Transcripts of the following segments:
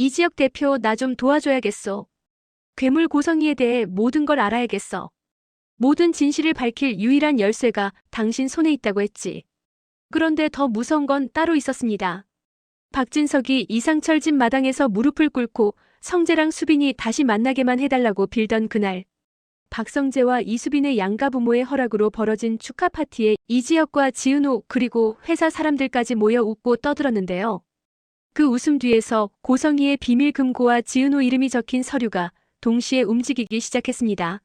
이지혁 대표 나 좀 도와줘야겠어. 괴물 고성이에 대해 모든 걸 알아야겠어. 모든 진실을 밝힐 유일한 열쇠가 당신 손에 있다고 했지. 그런데 더 무서운 건 따로 있었습니다. 박진석이 이상철 집 마당에서 무릎을 꿇고 성재랑 수빈이 다시 만나게만 해달라고 빌던 그날. 박성재와 이수빈의 양가 부모의 허락으로 벌어진 축하 파티에 이지혁과 지은호 그리고 회사 사람들까지 모여 웃고 떠들었는데요. 그 웃음 뒤에서 고성이의 비밀 금고와 지은호 이름이 적힌 서류가 동시에 움직이기 시작했습니다.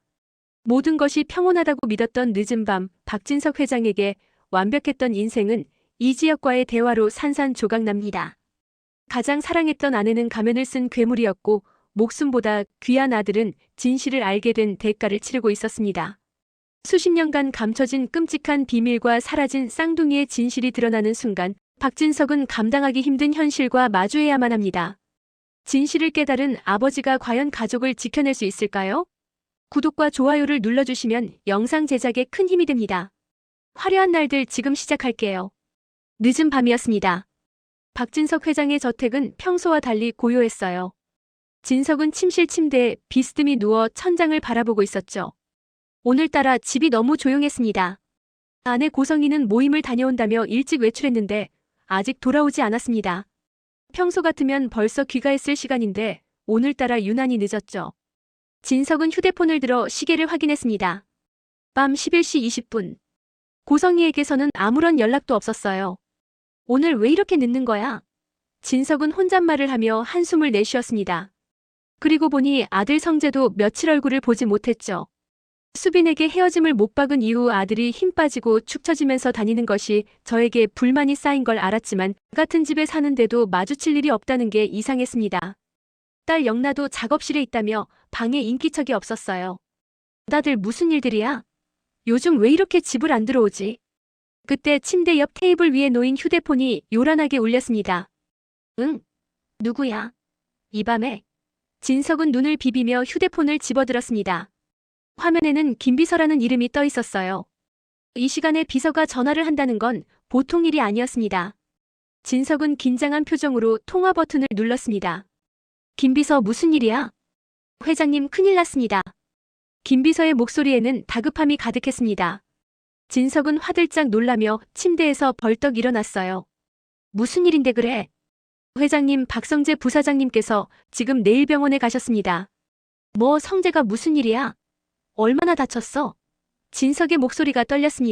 모든 것이 평온하다고 믿었던 늦은 밤 박진석 회장에게 완벽했던 인생은 이지혁과의 대화로 산산조각납니다. 가장 사랑했던 아내는 가면을 쓴 괴물이었고 목숨보다 귀한 아들은 진실을 알게 된 대가를 치르고 있었습니다. 수십 년간 감춰진 끔찍한 비밀과 사라진 쌍둥이의 진실이 드러나는 순간 박진석은 감당하기 힘든 현실과 마주해야만 합니다. 진실을 깨달은 아버지가 과연 가족을 지켜낼 수 있을까요? 구독과 좋아요를 눌러주시면 영상 제작에 큰 힘이 됩니다. 화려한 날들 지금 시작할게요. 늦은 밤이었습니다. 박진석 회장의 저택은 평소와 달리 고요했어요. 진석은 침실 침대에 비스듬히 누워 천장을 바라보고 있었죠. 오늘따라 집이 너무 조용했습니다. 아내 고성이는 모임을 다녀온다며 일찍 외출했는데 아직 돌아오지 않았습니다. 평소 같으면 벌써 귀가했을 시간인데 오늘따라 유난히 늦었죠. 진석은 휴대폰을 들어 시계를 확인했습니다. 밤 11시 20분. 고성이에게서는 아무런 연락도 없었어요. 오늘 왜 이렇게 늦는 거야? 진석은 혼잣말을 하며 한숨을 내쉬었습니다. 그리고 보니 아들 성재도 며칠 얼굴을 보지 못했죠. 수빈에게 헤어짐을 못 박은 이후 아들이 힘 빠지고 축 처지면서 다니는 것이 저에게 불만이 쌓인 걸 알았지만 같은 집에 사는데도 마주칠 일이 없다는 게 이상했습니다. 딸 영나도 작업실에 있다며 방에 인기척이 없었어요. 다들 무슨 일들이야? 요즘 왜 이렇게 집을 안 들어오지? 그때 침대 옆 테이블 위에 놓인 휴대폰이 요란하게 울렸습니다. 응? 누구야? 이 밤에? 진석은 눈을 비비며 휴대폰을 집어들었습니다. 화면에는 김비서라는 이름이 떠 있었어요. 이 시간에 비서가 전화를 한다는 건 보통 일이 아니었습니다. 진석은 긴장한 표정으로 통화 버튼을 눌렀습니다. 김비서 무슨 일이야? 회장님 큰일 났습니다. 김비서의 목소리에는 다급함이 가득했습니다. 진석은 화들짝 놀라며 침대에서 벌떡 일어났어요. 무슨 일인데 그래? 회장님 박성재 부사장님께서 지금 내일 병원에 가셨습니다. 뭐 성재가 무슨 일이야? 얼마나 다쳤어? 진석의 목소리가 떨렸습니다.